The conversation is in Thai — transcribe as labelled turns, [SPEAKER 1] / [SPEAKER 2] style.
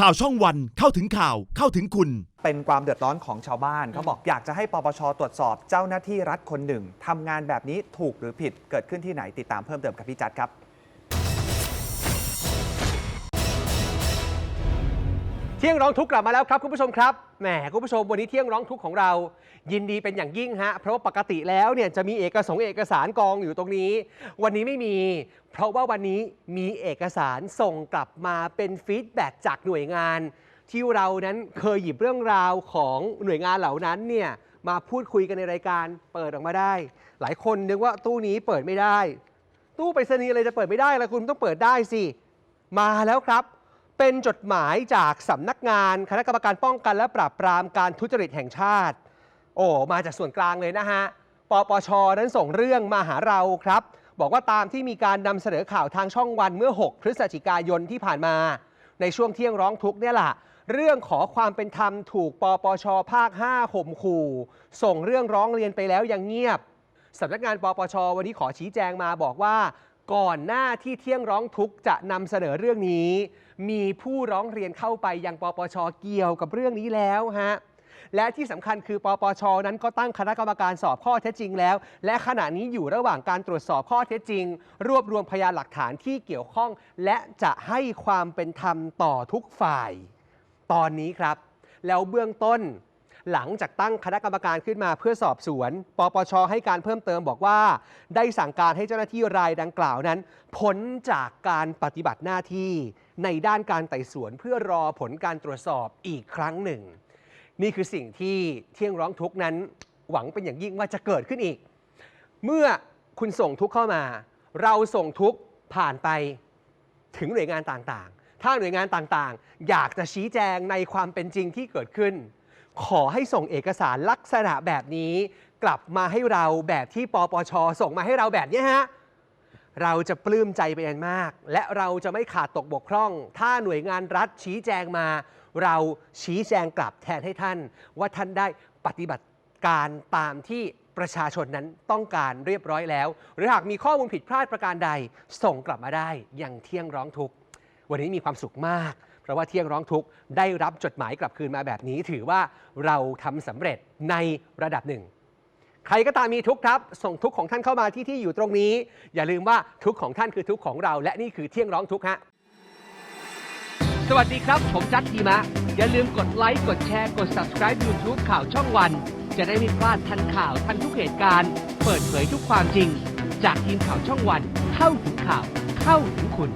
[SPEAKER 1] ข่าวช่องวันเข้าถึงข่าวเข้าถึงคุณ
[SPEAKER 2] เป็นความเดือดร้อนของชาวบ้านเขาบอกอยากจะให้ปปชตรวจสอบเจ้าหน้าที่รัฐคนหนึ่งทำงานแบบนี้ถูกหรือผิดเกิดขึ้นที่ไหนติดตามเพิ่มเติมกับพี่จัดครับ
[SPEAKER 3] ที่ยงร้องทุกข์กลับมาแล้วครับคุณผู้ชมครับแหมคุณผู้ชมวันนี้เที่ยงร้องทุกข์ของเรา ยินดีเป็นอย่างยิ่งฮะเพราะว่าปกติแล้วเนี่ยจะมีเอกสงเอกสารกองอยู่ตรงนี้ วันนี้ไม่มี เพราะว่าวันนี้มีเอกสารส่งกลับมาเป็นฟีดแบ็กจากหน่วยงาน ที่เรานั้นเคยหยิบเรื่องราวของหน่วยงานเหล่านั้นเนี่ยมาพูดคุยกันในรายการเปิดออกมาได้ หลายคนนึกว่าตู้นี้เปิดไม่ได้ ตู้ไปรษณีย์อะไรจะเปิดไม่ได้ล่ะคุณต้องเปิดได้สิมาแล้วครับ เป็นจดหมายจากสำนักงานคณะกรรมการป้องกันและปราบปรามการทุจริตแห่งชาติ โอ้มาจากส่วนกลางเลยนะฮะปปชนั้นส่งเรื่องมาหาเราครับ บอกว่าตามที่มีการนำเสนอข่าวทางช่องวันเมื่อ 6 พฤศจิกายนที่ผ่านมา ในช่วงเที่ยงร้องทุกเนี่ยแหละเรื่องขอความเป็นธรรมถูกปปชภาค 5ข่มขู่ส่งเรื่องร้องเรียนไปแล้วยังเงียบสำนักงานปปชวันนี้ขอชี้แจงมาบอกว่า ก่อนหน้าที่เที่ยงร้องทุกจะนำเสนอเรื่องนี้ มีผู้ร้องเรียนเข้าไปยังปปชเกี่ยวกับเรื่องนี้แล้วฮะและที่สำคัญคือปปชนั้นก็ตั้งคณะกรรมการสอบข้อเท็จจริงแล้ว และขณะนี้อยู่ระหว่างการตรวจสอบข้อเท็จจริง รวบรวมพยานหลักฐานที่เกี่ยวข้อง และจะให้ความเป็นธรรมต่อทุกฝ่าย ตอนนี้ครับ แล้วเบื้องต้น หลังจากตั้งคณะกรรมการขึ้นมาเพื่อสอบสวน ปปชให้การเพิ่มเติมบอกว่า ได้สั่งการให้เจ้าหน้าที่รายดังกล่าวนั้นพ้นจากการปฏิบัติหน้าที่ ในด้านการไต่สวนเพื่อรอผลการตรวจสอบอีกครั้งหนึ่ง นี่คือสิ่งที่เที่ยงร้องทุกนั้น หวังเป็นอย่างยิ่งว่าจะเกิดขึ้นอีก เมื่อคุณส่งทุกเข้ามา เราส่งทุกผ่านไปถึงหน่วยงานต่างๆ ถ้าหน่วยงานต่างๆ อยากจะชี้แจงในความเป็นจริงที่เกิดขึ้น ขอให้ส่งเอกสารลักษณะแบบนี้ กลับมาให้เราแบบที่ปปชส่งมาให้เราแบบนี้ฮะ เราจะปลื้มใจเป็นอันมาก และเราจะไม่ขาดตกบกพร่อง ถ้าหน่วยงานรัฐชี้แจงมา เราชี้แจงกลับแทนให้ท่าน ว่าท่านได้ปฏิบัติการตามที่ประชาชนนั้นต้องการเรียบร้อยแล้ว หรือหากมีข้อมูลผิดพลาดประการใด ส่งกลับมาได้อย่างเที่ยงร้องทุกข์วันนี้มีความสุขมาก เพราะว่าเที่ยงร้องทุกข์ได้รับจดหมายกลับคืนมาแบบนี้ ถือว่าเราทำสำเร็จในระดับหนึ่ง ใครก็ตามมีทุกข์ครับ ส่งทุกข์ของท่านเข้ามาที่ที่อยู่ตรงนี้ อย่าลืมว่าทุกข์ของท่านคือทุกข์ของเรา และนี่คือเที่ยงร้องทุกข์ฮะสวัสดีครับ ผมจัดทีมะ อย่าลืมกดไลค์กดแชร์กด subscribe YouTube ข่าวช่องวัน จะได้ไม่พลาดทันข่าวทันทุกเหตุการณ์ เปิดเผยทุกความจริง จากทีมข่าวช่องวัน เข้าถึงข่าวเข้าถึงคุณ